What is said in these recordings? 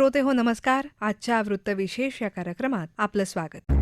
श्रोते हो नमस्कार. आजच्या वृत्तविशेष या कार्यक्रमात आपलं स्वागत.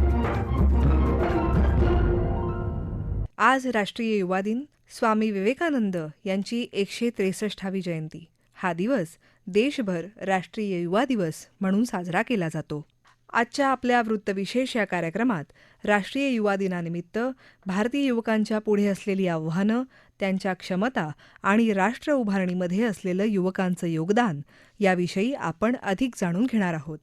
आज राष्ट्रीय युवा दिन स्वामी विवेकानंद यांची एकशे त्रेसष्टावी जयंती. हा दिवस देशभर राष्ट्रीय युवा दिवस म्हणून साजरा केला जातो. आजच्या आपल्या वृत्तविशेष या कार्यक्रमात राष्ट्रीय युवा दिनानिमित्त भारतीय युवकांच्या पुढे असलेली आव्हानं त्यांच्या क्षमता आणि राष्ट्र उभारणीमध्ये असलेलं युवकांचं योगदान याविषयी आपण अधिक जाणून घेणार आहोत.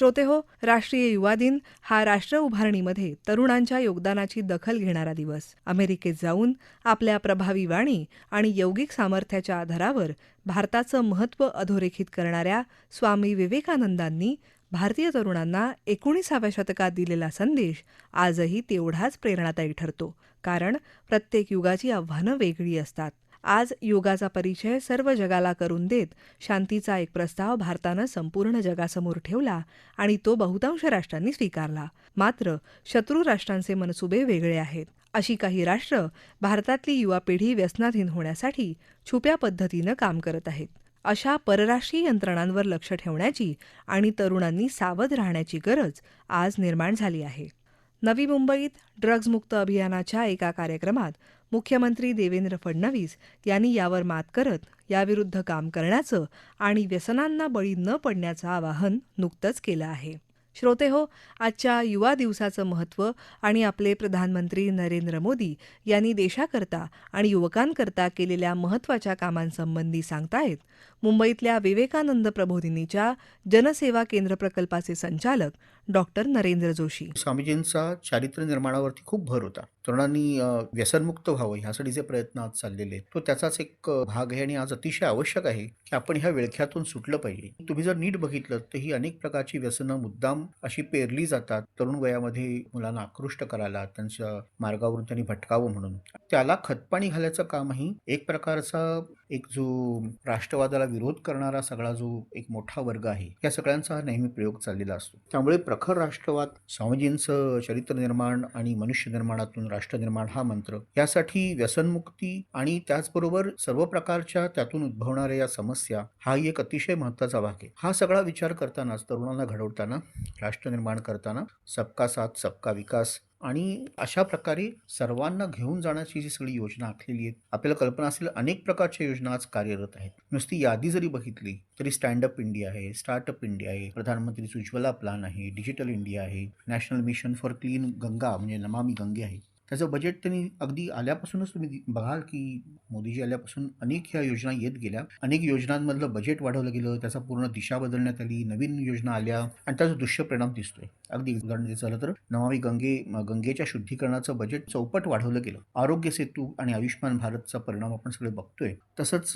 श्रोते हो राष्ट्रीय युवा दिन हा राष्ट्र उभारणीमध्ये तरुणांच्या योगदानाची दखल घेणारा दिवस. अमेरिकेत जाऊन आपल्या प्रभावी वाणी आणि यौगिक सामर्थ्याच्या आधारावर भारताचं महत्त्व अधोरेखित करणाऱ्या स्वामी विवेकानंदांनी भारतीय तरुणांना एकोणीसाव्या शतकात दिलेला संदेश आजही तेवढाच प्रेरणादायी ठरतो. कारण प्रत्येक युगाची आव्हानं वेगळी असतात. आज योगाचा परिचय सर्व जगाला करून देत शांतीचा एक प्रस्ताव भारतानं संपूर्ण जगासमोर ठेवला आणि तो बहुतांश राष्ट्रांनी स्वीकारला. मात्र शत्रू राष्ट्रांचे मनसुबे वेगळे आहेत. अशी काही राष्ट्र भारतातली युवा पिढी व्यसनाधीन होण्यासाठी छुप्या पद्धतीनं काम करत आहेत. अशा परराष्ट्रीय यंत्रणांवर लक्ष ठेवण्याची आणि तरुणांनी सावध राहण्याची गरज आज निर्माण झाली आहे. नवी मुंबईत ड्रग्जमुक्त अभियानाच्या एका कार्यक्रमात मुख्यमंत्री देवेंद्र फडणवीस यांनी यावर मात करत याविरुद्ध काम करण्याचं आणि व्यसनांना बळी न पडण्याचं आवाहन नुकतंच केलं आहे. श्रोते हो आजच्या युवा दिवसाचं महत्त्व आणि आपले प्रधानमंत्री नरेंद्र मोदी यांनी देशाकरता आणि युवकांकरता केलेल्या महत्त्वाच्या कामांसंबंधी सांगतायत मुंबईतल्या विवेकानंद प्रबोधिनीच्या जनसेवा केंद्र प्रकल्पाचे संचालक डॉक्टर नरेंद्र जोशी. स्वामीजींचा चारित्र्य निर्माणावरती खूप भर होता. तरुणांनी व्यसनमुक्त व्हावं ह्यासाठीचे प्रयत्न आज चाललेले आहेत. तो त्याचाच एक भाग आहे आणि आज अतिशय आवश्यक आहे की आपण ह्या विळख्यातून सुटलं पाहिजे. तुम्ही जर नीट बघितलं तर ही अनेक प्रकारची व्यसनं मुद्दाम अशी पेरली जातात तरुण वयामध्ये मुलांना आकृष्ट करायला त्यांच्या मार्गावरून त्यांनी भटकावं म्हणून. त्याला खतपाणी घालायचं कामही एक प्रकारचा एक जो राष्ट्रवादाला विरोध करणारा सगळा जो एक मोठा वर्ग आहे या सगळ्यांचा हा नेहमी प्रयोग चाललेला असतो. त्यामुळे प्रखर राष्ट्रवाद स्वामीजींचं चरित्र निर्माण आणि मनुष्य निर्माणातून राष्ट्र निर्माण हा मंत्र यासाठी व्यसनमुक्ती आणि त्याचबरोबर सर्व प्रकारच्या त्यातून उद्भवणाऱ्या या समस्या हा एक अतिशय महत्त्वाचा भाग आहे. हा सगळा विचार करतानाच तरुणांना घडवताना राष्ट्र निर्माण करताना सबका साथ सबका विकास आणि अशा प्रकारे सर्वांना घेऊन जाण्याची जी सगळी योजना आखलेली आहे आपल्याला कल्पना असेल अनेक प्रकारच्या योजना आज कार्यरत आहेत. नुसती यादी जरी बघितली तरी स्टँडअप इंडिया आहे स्टार्टअप इंडिया आहे प्रधानमंत्री उज्ज्वला प्लान आहे डिजिटल इंडिया आहे national mission for clean Ganga म्हणजे नमामी गंगे आहे. त्याचं बजेट त्यांनी अगदी आल्यापासूनच तुम्ही बघाल की मोदीजी आल्यापासून अनेक ह्या योजना येत गेल्या. अनेक योजनांमधलं बजेट वाढवलं गेलं. त्याचा पूर्ण दिशा बदलण्यात आली. नवीन योजना आल्या. आणि त्याचा दुष्यपरिणाम दिसतोय. अगदी उदाहरण द्यायचं झालं तर नमामी गंगे गंगेच्या शुद्धीकरणाचं बजेट चौपट वाढवलं गेलं. आरोग्य सेतू आणि आयुष्यमान भारतचा परिणाम आपण सगळे बघतोय. तसंच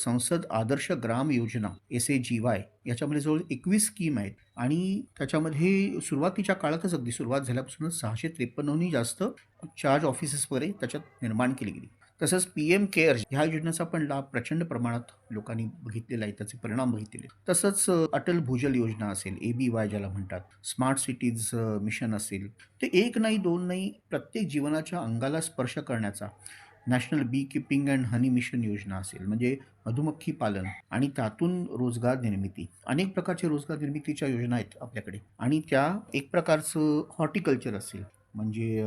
संसद Adarsh Gram Yojana S A G Y याच्यामध्ये जवळ एकवीस स्कीम आहेत. आणि त्याच्यामध्ये सुरुवातीच्या काळातच अगदी सुरुवात झाल्यापासूनच सहाशे त्रेपन्नहूनही जास्त चार्ज ऑफिसेस वगैरे त्याच्यात निर्माण केली गेली. तसंच पी एम केअर ह्या योजनेचा पण लाभ प्रचंड प्रमाणात लोकांनी बघितलेला आहे त्याचे परिणाम बघितलेले तसंच अटल भूजल योजना असेल ए बी वाय ज्याला म्हणतात स्मार्ट सिटीज मिशन असेल ते एक नाही दोन नाही प्रत्येक जीवनाच्या अंगाला स्पर्श करण्याचा national bee keeping and honey mission योजना असेल म्हणजे मधुमक्खी पालन आणि त्यातून रोजगार निर्मिती. अनेक प्रकारच्या रोजगार निर्मितीच्या योजना आहेत आपल्याकडे. आणि त्या एक प्रकारचं हॉर्टिकल्चर असेल म्हणजे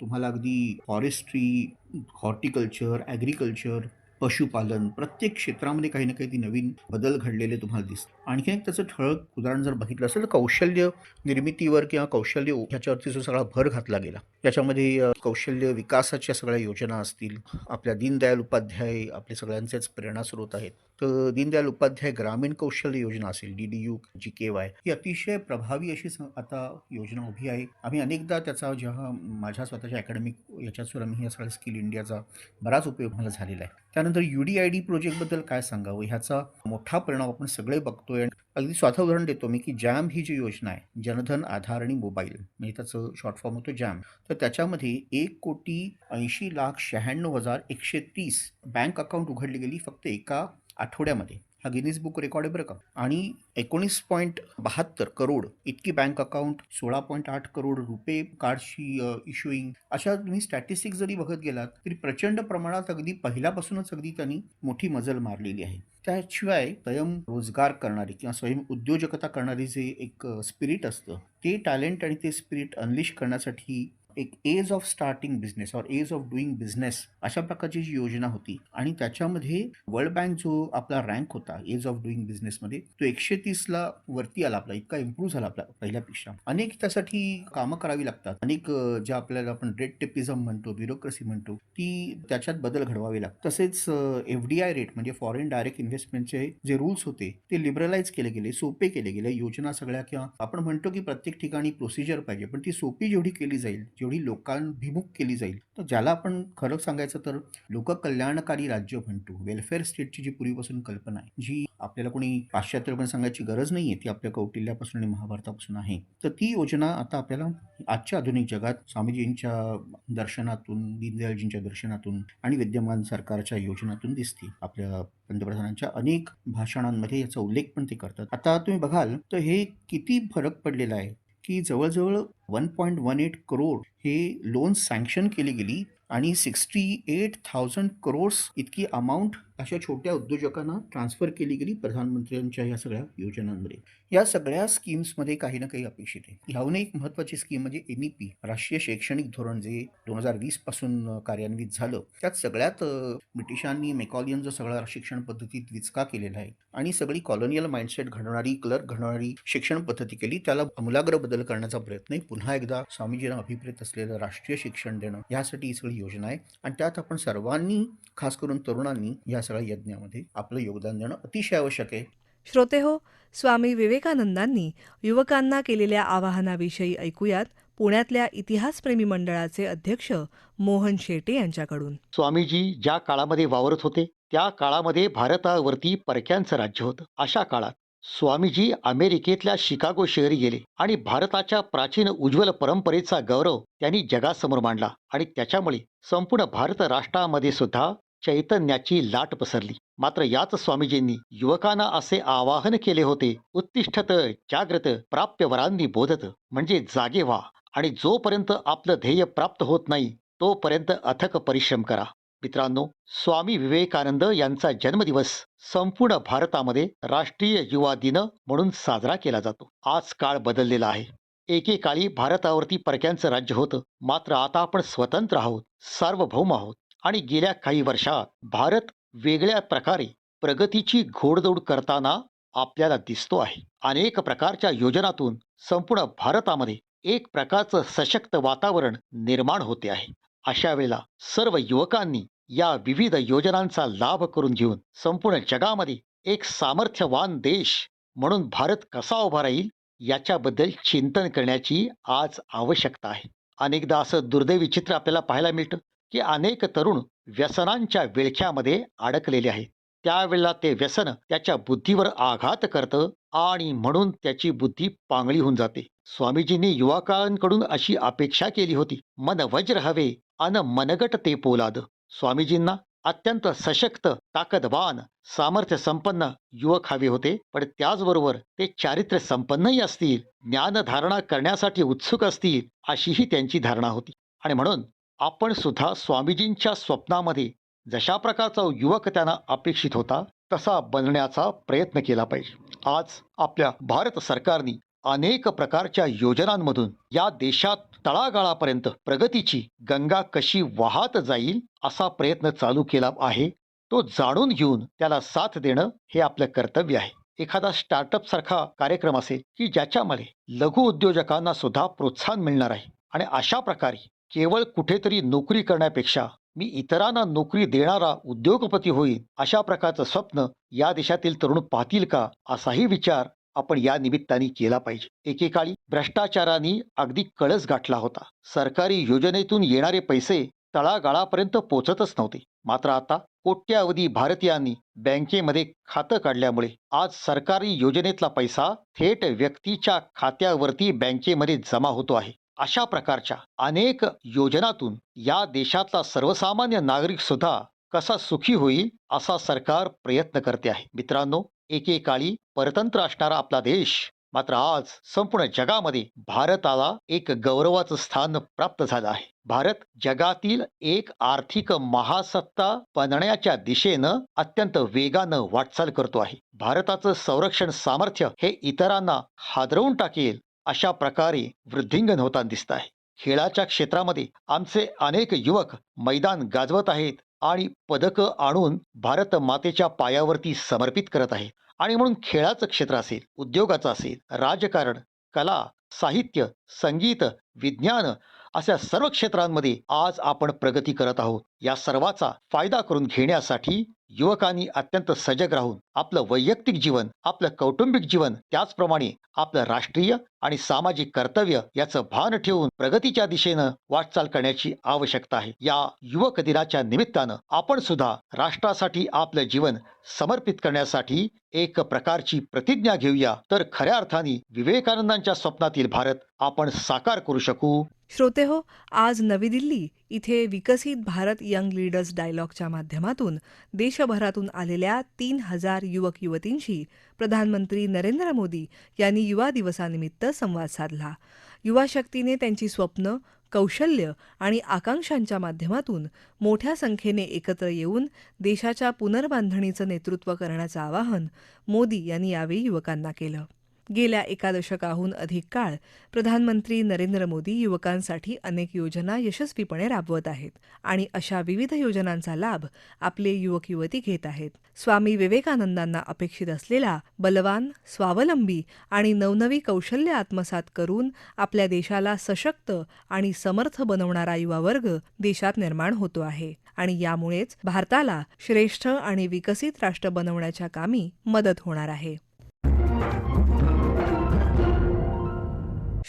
तुम्हाला अगदी फॉरेस्ट्री हॉर्टिकल्चर ॲग्रिकल्चर पशुपालन प्रत्येक क्षेत्रामध्ये काही ना काही ती नवीन बदल घडलेले तुम्हाला दिसतात. आणखी एक त्याचं ठळक उदाहरण जर बघितलं असेल तर कौशल्य निर्मितीवर किंवा कौशल्य ह्याच्यावरती जो सगळा भर घातला गेला. त्याच्यामध्ये कौशल्य विकासाच्या सगळ्या योजना असतील आपल्या दीनदयाल उपाध्याय आपले सगळ्यांचेच प्रेरणास्रोत आहेत. तर दीनदयाल उपाध्याय ग्रामीण कौशल्य योजना असेल D D U G K Y ही अतिशय प्रभावी अशी स- आता योजना उभी आहे. आम्ही अनेकदा त्याचा जेव्हा माझ्या स्वतःच्या अकॅडमिक याच्यातून आम्ही या सगळ्या स्किल इंडियाचा बराच उपयोग मला झालेला आहे. त्यानंतर यू डी आय डी प्रोजेक्टबद्दल काय सांगावं? ह्याचा मोठा परिणाम आपण सगळे बघतो आणि अगदी स्वतः उदाहरण देतो मी की जॅम ही जी योजना आहे जनधन आधार आणि मोबाईल म्हणजे त्याचं शॉर्ट फॉर्म होतो जॅम तर त्याच्यामध्ये एक कोटी ऐंशी लाख शहाण्णव हजार एकशे तीस बँक अकाउंट उघडली गेली फक्त एका आठवड्यामध्ये. हा गिनीज बुक रेकॉर्ड आहे बरं का. आणि एकोणीस पॉईंट बहात्तर करोड इतकी बँक अकाउंट सोळा पॉईंट आठ करोड रुपे कार्डची इश्युईंग अशा तुम्ही स्टॅटिस्टिक्स जरी बघत गेलात तरी प्रचंड प्रमाणात अगदी पहिल्यापासूनच अगदी त्यांनी मोठी मजल मारलेली आहे. त्याशिवाय स्वयं रोजगार करणारी किंवा स्वयं उद्योजकता करणारी जे एक स्पिरिट असतं ते टॅलेंट आणि ते स्पिरिट अनलिश करण्यासाठी एक एज ऑफ स्टार्टिंग बिझनेस और एज ऑफ डुईंग बिझनेस अशा प्रकारची जी योजना होती आणि त्याच्यामध्ये वर्ल्ड बँक जो आपला रँक होता एज ऑफ डुईंग बिझनेसमध्ये तो एकशे तीसला वरती आला आपला इतका इम्प्रूव्ह झाला आपला पहिल्यापेक्षा. अनेक त्यासाठी कामं करावी लागतात. अनेक ज्या आपल्याला आपण रेड टेपिझम म्हणतो ब्युरोक्रेसी म्हणतो ती त्याच्यात बदल घडवावे लागतात. तसेच एफ डी आय रेट म्हणजे फॉरेन डायरेक्ट इन्व्हेस्टमेंटचे जे रूल्स होते ते लिबरलाइज केले गेले सोपे केले गेले. योजना सगळ्या किंवा आपण म्हणतो की प्रत्येक ठिकाणी प्रोसिजर पाहिजे पण ती सोपी जेवढी केली जाईल जेवढी लोकांभिमुख केली जाईल? तर ज्याला आपण खरं सांगायचं तर लोककल्याणकारी राज्य म्हणतो. वेलफेअर स्टेटची जी पूर्वीपासून कल्पना आहे जी आपल्याला कोणी पाश्चात्य पण सांगायची गरज नाही आहे ती आपल्या कौटिल्यापासून आणि महाभारतापासून आहे. तर ती योजना आता आपल्याला आजच्या आधुनिक जगात स्वामीजींच्या दर्शनातून दीनदयाळजींच्या दर्शनातून आणि विद्यमान सरकारच्या योजनातून दिसते. आपल्या पंतप्रधानांच्या अनेक भाषणांमध्ये याचा उल्लेख पण ते करतात. आता तुम्ही बघाल तर हे किती फरक पडलेला आहे. की जवळजवळ one point one eight crore हे लोन सँक्शन केली गेली आणि सिक्स्टी एट थाउजंड करोड्स इतकी अमाऊंट अशा छोट्या उद्योजकांना ट्रान्सफर केली गेली प्रधानमंत्र्यांच्या या सगळ्या योजनांमध्ये. या सगळ्या स्कीम्समध्ये काही ना काही अपेक्षित आहे. ह्याहून एक महत्त्वाची स्कीम म्हणजे एन ई पी राष्ट्रीय शैक्षणिक धोरण जे दोन हजार वीसपासून कार्यान्वित झालं त्यात सगळ्यात ब्रिटिशांनी मेकॉलियनचं सगळा शिक्षण पद्धतीत विचका केलेला आहे. आणि सगळी कॉलोनियल माइंडसेट घडवणारी क्लर्क घडवणारी शिक्षण पद्धती केली त्याला अमूलाग्र बदल करण्याचा प्रयत्न आहे. पुन्हा एकदा स्वामीजींना अभिप्रेत असलेलं राष्ट्रीय शिक्षण देणं यासाठी ही सगळी योजना आहे. आणि त्यात आपण सर्वांनी खास करून तरुणांनी या सगळ्या यज्ञामध्ये आपलं योगदान देणं अतिशय आवश्यक आहे. श्रोते हो स्वामी विवेकानंदांनी युवकांना केलेल्या आवाहनाविषयी ऐकूयात पुण्यातल्या इतिहासप्रेमी मंडळाचे अध्यक्ष मोहन शेटे यांच्याकडून. स्वामीजी ज्या काळामध्ये वावरत होते त्या काळामध्ये भारतावरती परक्यांचं राज्य होतं. अशा काळात स्वामीजी अमेरिकेतल्या शिकागो शहरी गेले आणि भारताच्या प्राचीन उज्ज्वल परंपरेचा गौरव त्यांनी जगासमोर मांडला आणि त्याच्यामुळे संपूर्ण भारत राष्ट्रामध्ये सुद्धा चैतन्याची लाट पसरली. मात्र याच स्वामीजींनी युवकांना असे आवाहन केले होते उत्तिष्ठत जाग्रत प्राप्य वरांनी बोधत म्हणजे जागे व्हा आणि जोपर्यंत आपलं ध्येय प्राप्त होत नाही तोपर्यंत अथक परिश्रम करा. मित्रांनो स्वामी विवेकानंद यांचा जन्मदिवस संपूर्ण भारतामध्ये राष्ट्रीय युवा दिन म्हणून साजरा केला जातो. आज काळ बदललेला आहे. एकेकाळी भारतावरती परक्यांचं राज्य होतं. मात्र आता आपण स्वतंत्र आहोत सार्वभौम आहोत. आणि गेल्या काही वर्षात भारत वेगळ्या प्रकारे प्रगतीची घोडदौड करताना आपल्याला दिसतो आहे. अनेक प्रकारच्या योजनातून संपूर्ण भारतामध्ये एक प्रकारचं सशक्त वातावरण निर्माण होते आहे. अशा वेळेला सर्व युवकांनी या विविध योजनांचा लाभ करून घेऊन संपूर्ण जगामध्ये एक सामर्थ्यवान देश म्हणून भारत कसा उभा राहील याच्याबद्दल चिंतन करण्याची आज आवश्यकता आहे. अनेकदा असं दुर्दैवी चित्र आपल्याला पाहायला मिळतं. की अनेक तरुण व्यसनांच्या विळख्यामध्ये अडकलेले आहेत. त्यावेळेला ते व्यसन त्याच्या बुद्धीवर आघात करतं आणि म्हणून त्याची बुद्धी पांगळी होऊन जाते. स्वामीजींनी युवकांकडून अशी अपेक्षा केली होती मन वज्र हवे अन मनगट ते पोलाद. स्वामीजींना अत्यंत सशक्त ताकदवान सामर्थ्य संपन्न युवक हवे होते पण त्याचबरोबर ते चारित्र्य संपन्नही असतील ज्ञानधारणा करण्यासाठी उत्सुक असतील अशीही त्यांची धारणा होती. आणि म्हणून आपण सुद्धा स्वामीजींच्या स्वप्नामध्ये जशा प्रकारचा युवक त्यांना अपेक्षित होता तसा बनण्याचा प्रयत्न केला पाहिजे. आज आपल्या भारत सरकारने अनेक प्रकारच्या योजनांमधून या देशात तळागाळापर्यंत प्रगतीची गंगा कशी वाहत जाईल असा प्रयत्न चालू केला आहे. तो जाणून घेऊन त्याला साथ देणं हे आपलं कर्तव्य आहे. एखादा स्टार्टअप सारखा कार्यक्रम असेल की ज्याच्यामध्ये लघु उद्योजकांना सुद्धा प्रोत्साहन मिळणार आहे. आणि अशा प्रकारे केवळ कुठेतरी नोकरी करण्यापेक्षा मी इतरांना नोकरी देणारा उद्योगपती होईल अशा प्रकारचं स्वप्न या देशातील तरुण पाहतील का असाही विचार आपण या निमित्ताने केला पाहिजे. एकेकाळी भ्रष्टाचाराने अगदी कळस गाठला होता. सरकारी योजनेतून येणारे पैसे तळागाळापर्यंत पोचतच नव्हते. मात्र आता कोट्यावधी भारतीयांनी बँकेमध्ये खातं काढल्यामुळे आज सरकारी योजनेतला पैसा थेट व्यक्तीच्या खात्यावरती बँकेमध्ये जमा होतो आहे. अशा प्रकारच्या अनेक योजनातून या देशातला सर्वसामान्य नागरिक सुद्धा कसा सुखी होईल असा सरकार प्रयत्न करते आहे. मित्रांनो एकेकाळी परतंत्र असणारा आपला देश मात्र आज संपूर्ण जगामध्ये भारताला एक गौरवाचं स्थान प्राप्त झालं आहे. भारत जगातील एक आर्थिक महासत्ता बनण्याच्या दिशेनं अत्यंत वेगानं वाटचाल करतो आहे. भारताचं संरक्षण सामर्थ्य हे इतरांना हादरवून टाकेल अशा प्रकारे वृद्धिंगन होताना दिसत आहे. खेळाच्या क्षेत्रामध्ये आमचे अनेक युवक मैदान गाजवत आहेत आणि पदकं आणून भारत मातेच्या पायावरती समर्पित करत आहेत. आणि म्हणून खेळाचं क्षेत्र असेल उद्योगाचं असेल राजकारण कला साहित्य संगीत विज्ञान अशा सर्व क्षेत्रांमध्ये आज आपण प्रगती करत आहोत. या सर्वाचा फायदा करून घेण्यासाठी युवकांनी अत्यंत सजग राहून आपलं वैयक्तिक जीवन आपलं कौटुंबिक जीवन त्याचप्रमाणे आपलं राष्ट्रीय आणि सामाजिक कर्तव्य याचं भान ठेवून प्रगतीच्या दिशेनं वाटचाल करण्याची आवश्यकता आहे. या युवक दिनाच्या निमित्तानं आपण सुद्धा राष्ट्रासाठी आपलं जीवन समर्पित करण्यासाठी एक प्रकारची प्रतिज्ञा घेऊया. तर खऱ्या अर्थाने विवेकानंदांच्या स्वप्नातील भारत आपण साकार करू शकू. श्रोते हो आज नवी दिल्ली इथे विकसित भारत यंग लीडर्स डायलॉगच्या माध्यमातून देशभरातून आलेल्या तीन हजार युवक युवतींशी प्रधानमंत्री नरेंद्र मोदी यांनी युवा दिवसानिमित्त संवाद साधला. युवा शक्तीने त्यांची स्वप्न कौशल्य आणि आकांक्षांच्या माध्यमातून मोठ्या संख्येने एकत्र येऊन देशाच्या पुनर्बांधणीचं नेतृत्व करण्याचं आवाहन मोदी यांनी यावेळी युवकांना केलं. गेल्या एका दशकाहून अधिक काळ प्रधानमंत्री नरेंद्र मोदी युवकांसाठी अनेक योजना यशस्वीपणे राबवत आहेत आणि अशा विविध योजनांचा लाभ आपले युवक युवती घेत आहेत. स्वामी विवेकानंदांना अपेक्षित असलेला बलवान स्वावलंबी आणि नवनवी कौशल्य आत्मसात करून आपल्या देशाला सशक्त आणि समर्थ बनवणारा युवा वर्ग देशात निर्माण होतो आहे आणि यामुळेच भारताला श्रेष्ठ आणि विकसित राष्ट्र बनवण्याच्या कामी मदत होणार आहे.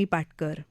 लक्ष्मी पाटकर.